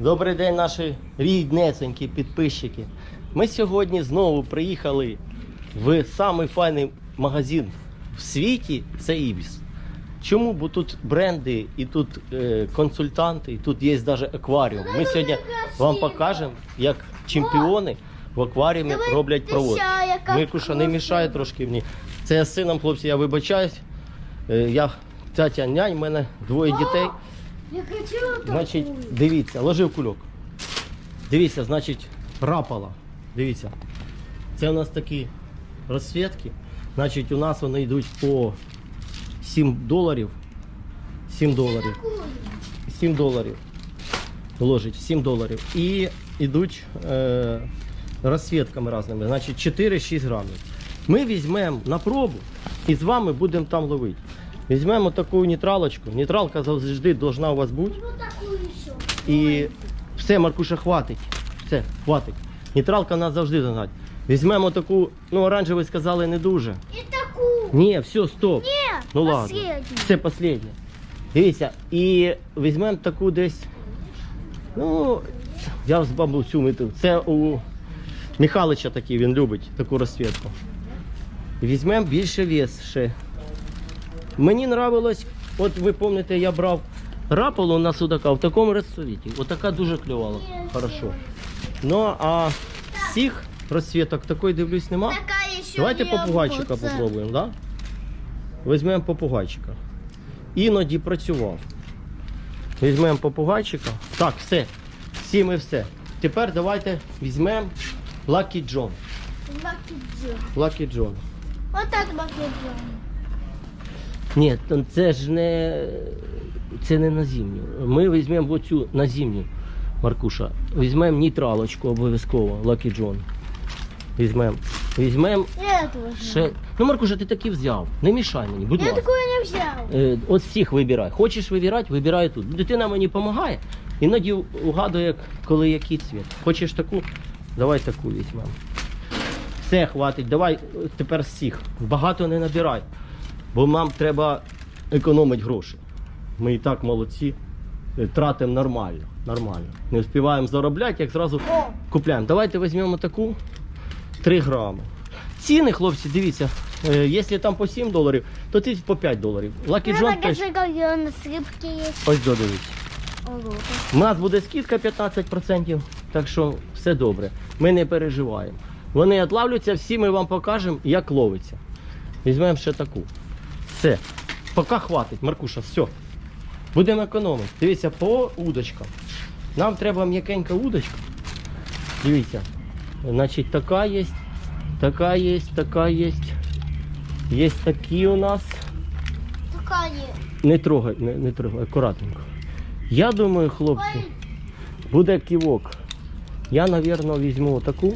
Добрий день, наші ріднесенькі підписчики. Ми сьогодні знову приїхали в самий файний магазин в світі це Ібіс. Чому? Бо тут бренди, і тут е, консультанти, і тут є навіть акваріум. Ми сьогодні вам покажемо, як чемпіони в акваріумі роблять ти провод. ще, Микуша, не мішає трошки мені. Це я з сином, хлопці, я вибачаюсь. Е, Я тятя нянь, в мене двоє дітей. Я хочу Значить, такую. дивіться, ложи в кульок. Дивіться, значить, рапала. Дивіться. Це у нас такі розсвітки. Значить, у нас вони йдуть по 7 доларів. 7 доларів. 7 доларів. Ложить 7 доларів. І йдуть е, розсвітками різними. Значить, 4-6 грамів. Ми візьмемо на пробу і з вами будемо там ловити. Візьмемо таку нейтралочку. Нейтралка завжди должна у вас бути. Ну. І все, Маркуша, хватить. Все, хватить. Нейтралка нас завжди догнать. Візьмемо таку, ну оранжевий сказали не дуже. И такую. Ні, все, стоп. Не, Ну ладно. Це останнє. Дивіться, і візьмемо таку десь. Ну, я з бабусю митив. Це у Михалича такий, він любить таку розсвітку. Візьмемо більше вес ще. Мені нравилось, от ви пам'ятаєте, я брав рапалу на судака в такому розсвіті. Отака дуже клювала. Хорошо. Ну, а всіх розсвіток такої дивлюсь нема. Давайте попугайчика попробуємо, да? Візьмемо попугайчика. Іноді працював. Візьмемо попугайчика. Так, все. Всі ми все. Тепер давайте візьмемо Lucky John. Македон. Lucky John. Вот так македон. Ні, це ж не. Це не на зимню. Ми візьмемо оцю на зимню, Маркуша. Візьмемо нейтралочку обов'язково, Lucky John. Візьмемо. Візьмемо ще. Ну, Маркуша, ти таки взяв. Не мішай мені, будь Я ласка. такую не взял. Е, От всіх вибирай. Хочеш вибирати, вибирай тут. Дитина мені допомагає, іноді угадує, коли який цвіт. Хочеш таку, давай таку візьмемо. Все, хватить, давай тепер всіх. Багато не набирай, бо нам треба економити гроші. Ми і так молодці, е, тратимо нормально. нормально. Не встигаємо заробляти, як зразу купляємо. Давайте візьмемо таку 3 грами. Ціни, хлопці, дивіться, е, якщо там по 7 доларів, то тут по 5 доларів. Ну, John теж. Ось додивіться. У нас буде скидка 15%, так що все добре. Ми не переживаємо. Вони відлавлюються, всі ми вам покажемо, як ловиться. Візьмемо ще таку. Все. Поки хватить, Маркуша, все. Будемо економити. Дивіться, по удочкам. Нам треба м'якенька удочка. Дивіться. Значить, така є, така є, така є. Є такі у нас. Такая. Не трогай, не, не трогай, акуратненько. Я думаю, хлопці, буде ківок. Я, мабуть, візьму таку.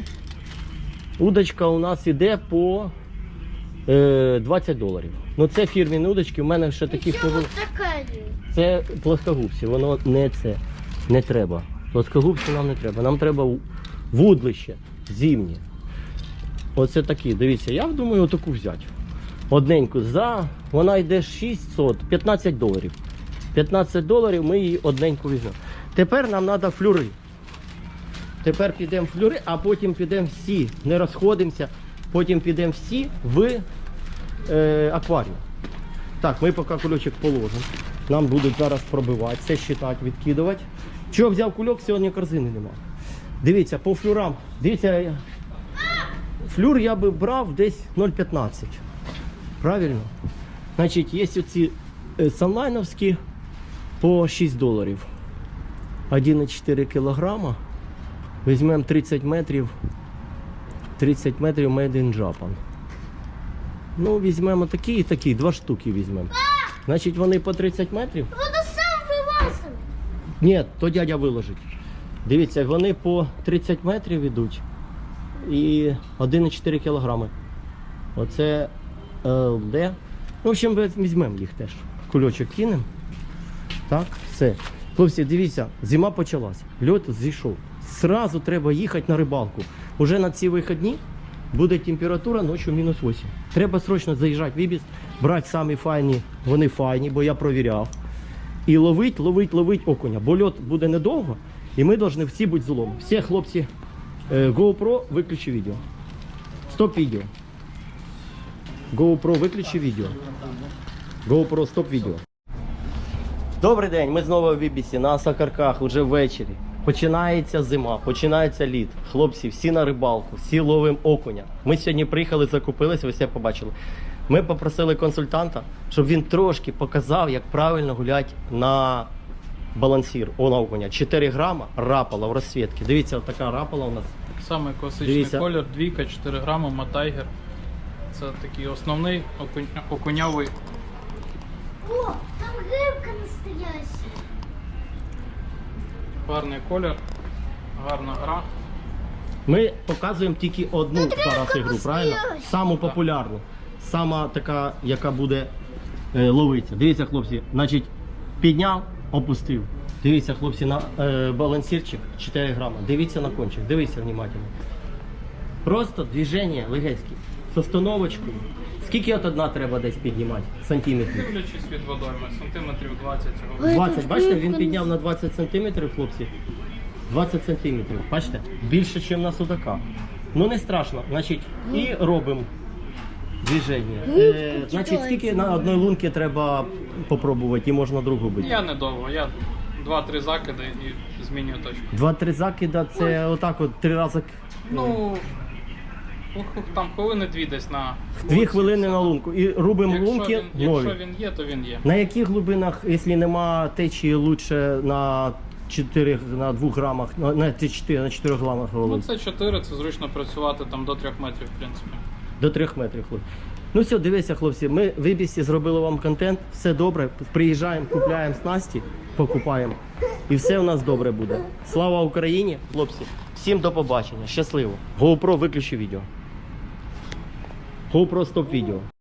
Удочка у нас іде по 20 доларів. Ну це фірмені удочки, у мене ще таких не було. Це плоскогубці, воно не це. Не треба. Плоскогубці нам не треба. Нам треба вудлище зимнє. Оце такі. Дивіться, я думаю, отаку взяти. Одненьку за. Вона йде 600, 15 доларів. 15 доларів ми її одненьку візьмемо. Тепер нам треба флюри. Тепер підемо флюри, а потім підемо всі. Не розходимося. Потім підемо всі в е, акваріум. Так, ми поки кульочок положимо. Нам будуть зараз пробивати, це считати, відкидувати. Чого взяв кульок, сьогодні корзини нема. Дивіться, по флюрам. Дивіться, флюр я би брав десь 0,15. Правильно? Значить, є оці е, санлайновські по 6 доларів. 1,4 кілограма. Візьмемо 30 метрів. 30 метрів Made in Japan. Ну, візьмемо такі і такі, два штуки візьмемо. Значить, вони по 30 метрів. Вот сам вылазил. Ні, то дядя виложить. Дивіться, вони по 30 метрів йдуть і 1,4 кілограми. Оце ЛД. Ну, в общем, візьмемо їх теж. Кульочок кинемо. Так, все. Хлопці, дивіться, зима почалась. Льот зійшов. Сразу треба їхати на рибалку. Уже на ці вихідні буде температура ночі мінус 8. Треба срочно заїжджати в Ібіс, брати самі файні, вони файні, бо я провіряв. І ловить, ловить, ловить окуня. Бо льот буде недовго, І ми повинні всі бути злом. Всі хлопці, е, GoPro, виключи відео. Стоп відео. GoPro, виключи відео. GoPro, стоп відео. Добрий день, ми знову в Ібісі на Сакарках уже ввечері. Починається зима, починається літ. Хлопці, всі на рибалку, всі ловимо окуня. Ми сьогодні приїхали, закупилися, ви все побачили. Ми попросили консультанта, щоб він трошки показав, як правильно гуляти на балансір у окуня. 4 грама рапала в розсвітці. Дивіться, така рапала у нас. Самий класичний Дивіться. колір, двійка, 4 грами, матайгер. Це такий основний окунь- окунявий. О, там рибка настояща. Гарний колір, гарна гра. Ми показуємо тільки одну зараз ігру, правильно? Саму популярну. Сама така, яка буде е, ловитися. Дивіться, хлопці, значить, підняв, опустив. Дивіться, хлопці, на е, балансірчик 4 грама. Дивіться на кончик, дивіться внимательно. Просто движення легенське. З остановочкою. Скільки от одна треба десь піднімати? Сантиметрів? Дивлячись від водойми, сантиметрів 20 цього. Ой, 20, бачите, він підняв на 20 сантиметрів, хлопці. 20 сантиметрів, бачите? Більше, ніж на судака. Ну не страшно. Значить, і робимо движення. Е, значить, скільки на одній лунці треба попробувати і можна другу бити? Я недовго, я 2-3 закиди і змінюю точку. Два-три закида це отак от три рази. Ну, там хвилини дві десь на Дві лунці, хвилини все. на лунку. І робимо Якщо лунки він, якщо нові. він є, то він є. На яких глибинах, якщо нема течії, лучше на 4, на 2 грамах, на, на 4, на 4 грамах Ну це 4, це зручно працювати там до 3 метрів, в принципі. До трьох метрів, хлопці. Ну все, дивіться, хлопці. Ми в Ібісі зробили вам контент. Все добре. Приїжджаємо, купляємо снасті, покупаємо. І все у нас добре буде. Слава Україні, хлопці. Всім до побачення. Щасливо. GoPro виключи відео. GoPro стоп відео.